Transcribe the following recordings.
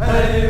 Hey!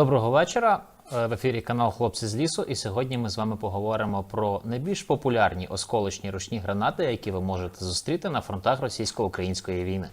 Доброго вечора. Е, В ефірі канал Хлопці з лісу, і сьогодні ми з вами поговоримо про найбільш популярні осколочні ручні гранати, які ви можете зустріти на фронтах російсько-української війни.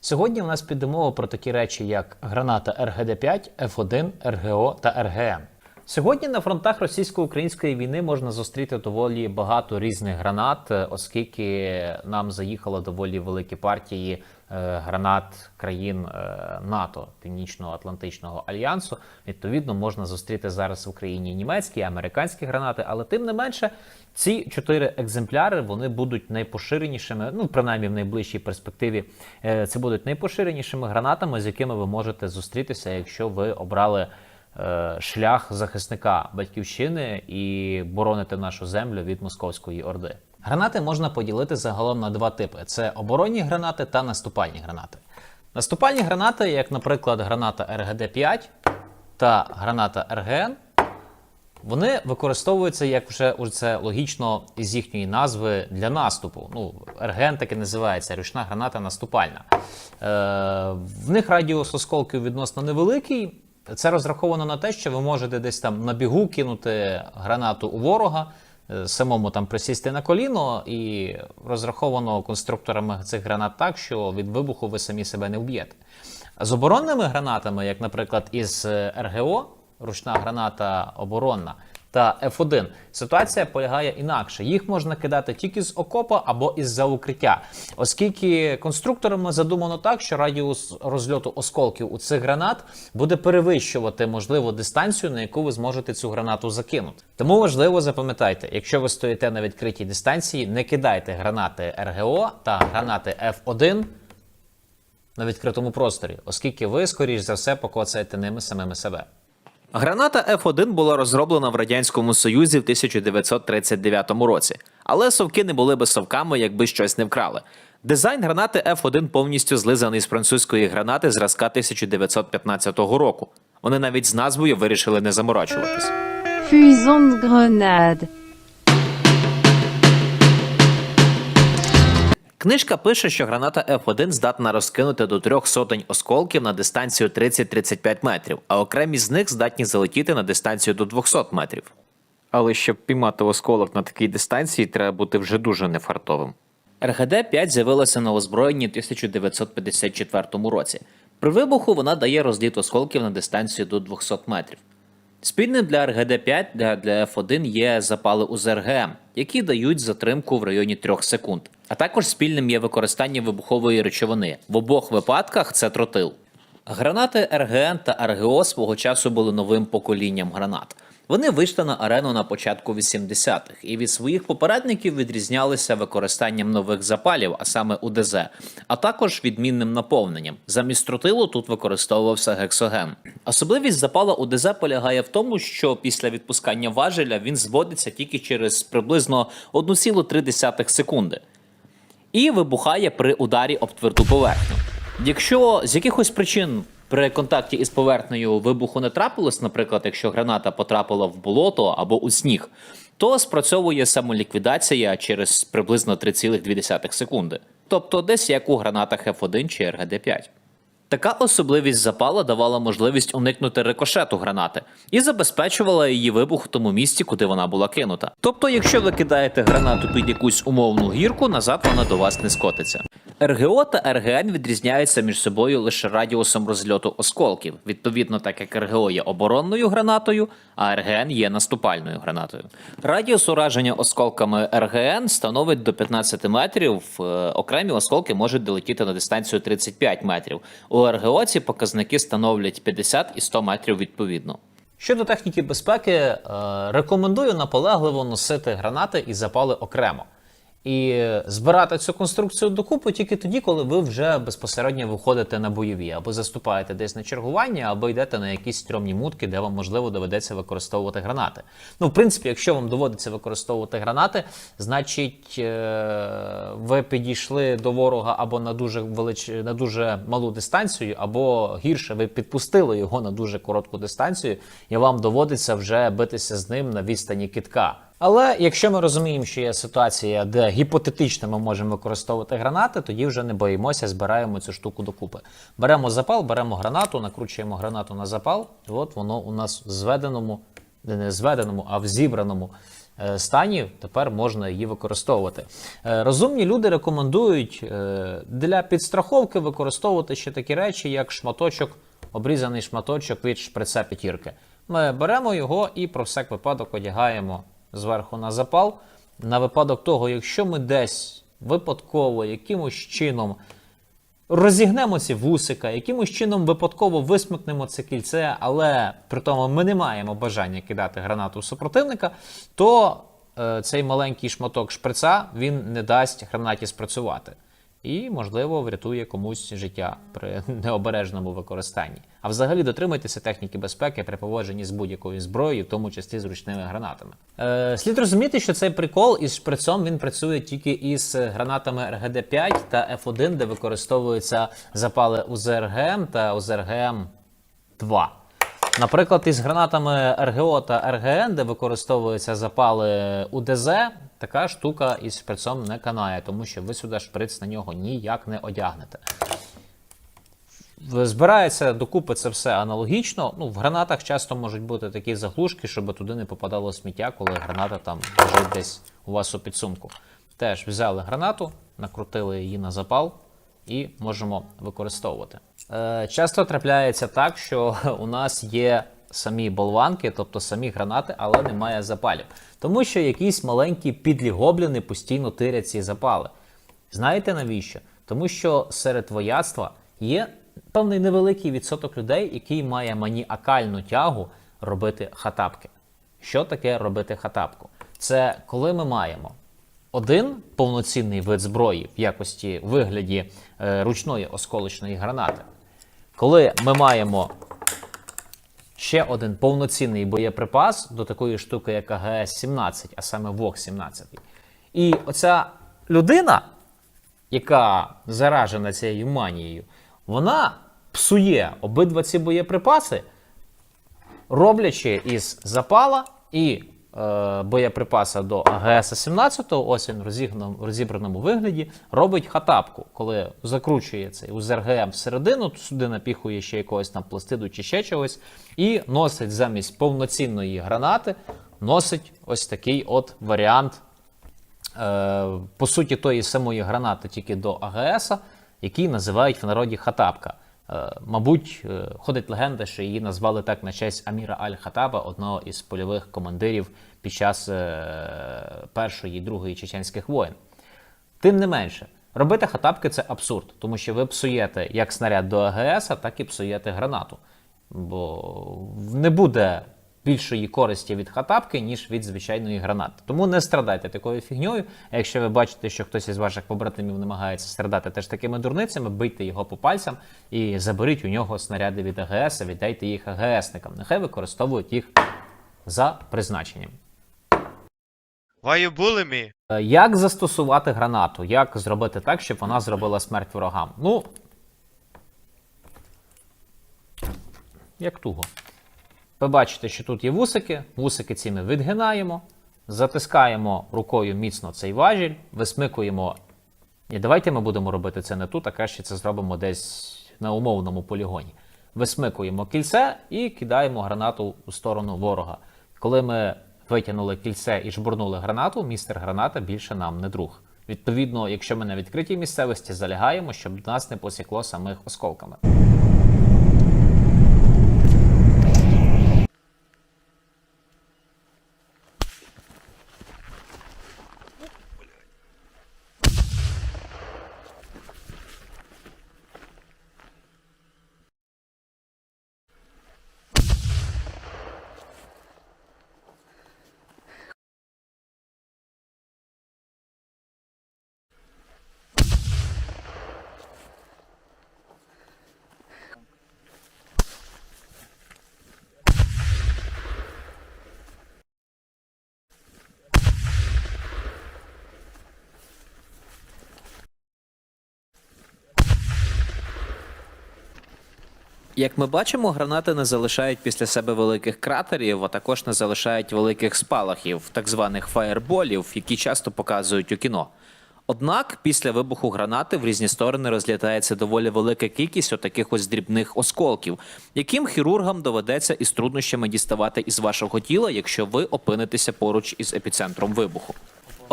Сьогодні у нас піде мова про такі речі, як граната РГД-5, F1, РГО та РГМ. Сьогодні на фронтах російсько-української війни можна зустріти доволі багато різних гранат, е, оскільки нам заїхало доволі великі партії гранат країн е, НАТО Північно-Атлантичного альянсу. Відповідно, можна зустріти зараз в Україні німецькі, американські гранати, але тим не менше, ці чотири екземпляри вони будуть найпоширенішими, ну принаймні в найближчій перспективі. е, Це будуть найпоширенішими гранатами, з якими ви можете зустрітися, якщо ви обрали е, шлях захисника батьківщини і бороните нашу землю від московської орди. Гранати можна поділити загалом на два типи: це оборонні гранати та наступальні гранати. Наступальні гранати, як, наприклад, граната РГД-5 та граната РГН, вони використовуються, як вже це логічно із їхньої назви для наступу. Ну, РГН так називається ручна граната наступальна. Е, в них радіус осколків відносно невеликий. Це розраховано на те, що ви можете десь там на бігу кинути гранату у ворога, самому там присісти на коліно, і розраховано конструкторами цих гранат так, що від вибуху ви самі себе не вб'єте. З оборонними гранатами, як, наприклад, із е, РГО, ручна граната оборонна, та F1, ситуація полягає інакше. Їх можна кидати тільки з окопа або із-за укриття, оскільки конструкторами задумано так, що радіус розльоту осколків у цих гранат буде перевищувати можливу дистанцію, на яку ви зможете цю гранату закинути. Тому важливо запам'ятайте, якщо ви стоїте на відкритій дистанції, не кидайте гранати РГО та гранати F1 на відкритому просторі, оскільки ви, скоріш за все, покоцаєте ними самими себе. Граната F1 була розроблена в Радянському Союзі в 1939 році, але совки не були би совками, якби щось не вкрали. Дизайн гранати F1 повністю злизаний з французької гранати зразка 1915 року. Вони навіть з назвою вирішили не заморачуватись. Фюзон de Книжка пише, що граната F1 здатна розкинути до трьох сотень осколків на дистанцію 30-35 метрів, а окремі з них здатні залетіти на дистанцію до 200 метрів. Але щоб піймати осколок на такій дистанції, треба бути вже дуже нефартовим. РГД-5 з'явилася на озброєнні в 1954 році. При вибуху вона дає розліт осколків на дистанцію до 200 метрів. Спільним для РГД-5 для, для F1 є запали у ЗРГ, які дають затримку в районі 3 секунд. А також спільним є використання вибухової речовини. В обох випадках це тротил. Гранати РГН та РГО свого часу були новим поколінням гранат. Вони вийшли на арену на початку 80-х і від своїх попередників відрізнялися використанням нових запалів, а саме УДЗ, а також відмінним наповненням. Замість тротилу тут використовувався гексоген. Особливість запала УДЗ полягає в тому, що після відпускання важеля він зводиться тільки через приблизно 1,3 секунди і вибухає при ударі об тверду поверхню. Якщо з якихось причин при контакті із поверхнею вибуху не трапилось, наприклад, якщо граната потрапила в болото або у сніг, то спрацьовує самоліквідація через приблизно 3,2 секунди, тобто десь як у гранатах F1 чи РГД-5. Така особливість запала давала можливість уникнути рикошету гранати і забезпечувала її вибух в тому місці, куди вона була кинута. Тобто, якщо ви кидаєте гранату під якусь умовну гірку, назад вона до вас не скотиться. РГО та РГН відрізняються між собою лише радіусом розльоту осколків, відповідно, так як РГО є оборонною гранатою, а РГН є наступальною гранатою. Радіус ураження осколками РГН становить до 15 метрів. е, Окремі осколки можуть долетіти на дистанцію 35 метрів. У РГО ці показники становлять 50 і 100 метрів відповідно. Щодо техніки безпеки, е, рекомендую наполегливо носити гранати і запали окремо. І збирати цю конструкцію докупи тільки тоді, коли ви вже безпосередньо виходите на бойові, або заступаєте десь на чергування, або йдете на якісь стрьомні мутки, де вам можливо доведеться використовувати гранати. Ну, в принципі, якщо вам доводиться використовувати гранати, значить е, ви підійшли до ворога або на дуже велич... на дуже малу дистанцію, або гірше, ви підпустили його на дуже коротку дистанцію, і вам доводиться вже битися з ним на відстані китка. Але якщо ми розуміємо, що є ситуація, де гіпотетично ми можемо використовувати гранати, тоді вже не боїмося, збираємо цю штуку докупи. Беремо запал, беремо гранату, накручуємо гранату на запал, от воно у нас в зведеному, не зведеному, а в зібраному е, стані тепер можна її використовувати. Е, Розумні люди рекомендують е, для підстраховки використовувати ще такі речі, як шматочок, обрізаний шматочок від шприца п'ятірки. Ми беремо його і про всяк випадок одягаємо зверху на запал. На випадок того, якщо ми десь випадково якимось чином розігнемо ці вусика, якимось чином випадково висмикнемо це кільце, але при тому ми не маємо бажання кидати гранату супротивника, то е, цей маленький шматок шприца він не дасть гранаті спрацювати. І, можливо, врятує комусь життя при необережному використанні. А взагалі дотримуйтеся техніки безпеки при поводженні з будь-якою зброєю, в тому числі з ручними гранатами. Е, слід розуміти, що цей прикол із шприцом він працює тільки із гранатами РГД-5 та F1, де використовуються запали УЗРГМ та УЗРГМ 2. Наприклад, із гранатами РГО та РГН, де використовуються запали УДЗ, така штука із шприцом не канає, тому що ви сюди шприц на нього ніяк не одягнете. Збирається докупи це все аналогічно. Ну, в гранатах часто можуть бути такі заглушки, щоб туди не попадало сміття, коли граната там лежить десь у вас у підсумку. Теж взяли гранату, накрутили її на запал і можемо використовувати. Е, часто трапляється так, що у нас є самі болванки, тобто самі гранати, але немає запалів. Тому що якісь маленькі підлі гобліни постійно тирять ці запали. Знаєте навіщо? Тому що серед вояцтва є певний невеликий відсоток людей, який має маніакальну тягу робити хатапки. Що таке робити хатапку? Це коли ми маємо один повноцінний вид зброї в якості вигляді е, ручної осколочної гранати. Коли ми маємо ще один повноцінний боєприпас до такої штуки, як АГС-17, а саме ВОК-17. І оця людина, яка заражена цією манією, вона псує обидва ці боєприпаси, роблячи із запала і боєприпаса до АГС-17, ось він в розібраному вигляді, робить хатапку, коли закручує цей УЗРГМ всередину, сюди напіхує ще якогось там пластиду чи ще чогось, і носить замість повноцінної гранати, носить ось такий от варіант е, по суті тої самої гранати, тільки до АГС, який називають в народі хатапка. Е, мабуть, е, ходить легенда, що її назвали так на честь Аміра Аль-Хатаба, одного із польових командирів під час е, першої і другої чеченських воєн. Тим не менше, робити хатапки це абсурд, тому що ви псуєте як снаряд до АГС, так і псуєте гранату. Бо не буде більшої користі від хатапки, ніж від звичайної гранати. Тому не страдайте такою фігньою. А якщо ви бачите, що хтось із ваших побратимів намагається страдати теж такими дурницями, бийте його по пальцям і заберіть у нього снаряди від АГС, віддайте їх АГСникам. Нехай використовують їх за призначенням. Why you bully me? Е, Як застосувати гранату? Як зробити так, щоб вона зробила смерть ворогам? Ну. Як туго. Ви бачите, що тут є вусики. Вусики ці ми відгинаємо, затискаємо рукою міцно цей важіль, висмикуємо. І давайте ми будемо робити це не тут, а краще це зробимо десь на умовному полігоні. Висмикуємо кільце і кидаємо гранату у сторону ворога. Коли ми витягнули кільце і жбурнули гранату, містер граната більше нам не друг. Відповідно, якщо ми на відкритій місцевості залягаємо, щоб нас не посікло самих осколками. Як ми бачимо, гранати не залишають після себе великих кратерів, а також не залишають великих спалахів, так званих фаєрболів, які часто показують у кіно. Однак після вибуху гранати в різні сторони розлітається доволі велика кількість отаких ось дрібних осколків, яким хірургам доведеться із труднощами діставати із вашого тіла, якщо ви опинитеся поруч із епіцентром вибуху.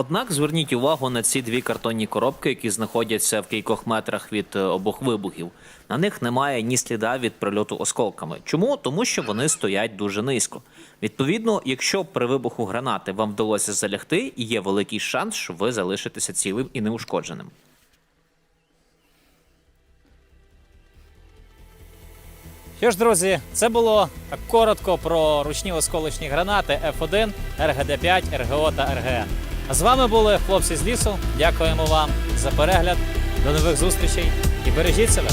Однак зверніть увагу на ці дві картонні коробки, які знаходяться в кількох метрах від е, обох вибухів. На них немає ні сліда від прильоту осколками. Чому? Тому що вони стоять дуже низько. Відповідно, якщо при вибуху гранати вам вдалося залягти, є великий шанс, що ви залишитеся цілим і неушкодженим. Що ж, друзі, це було так коротко про ручні осколочні гранати F1, РГД-5, РГО та РГН. А з вами були хлопці з лісу. Дякуємо вам за перегляд. До нових зустрічей і бережіть себе.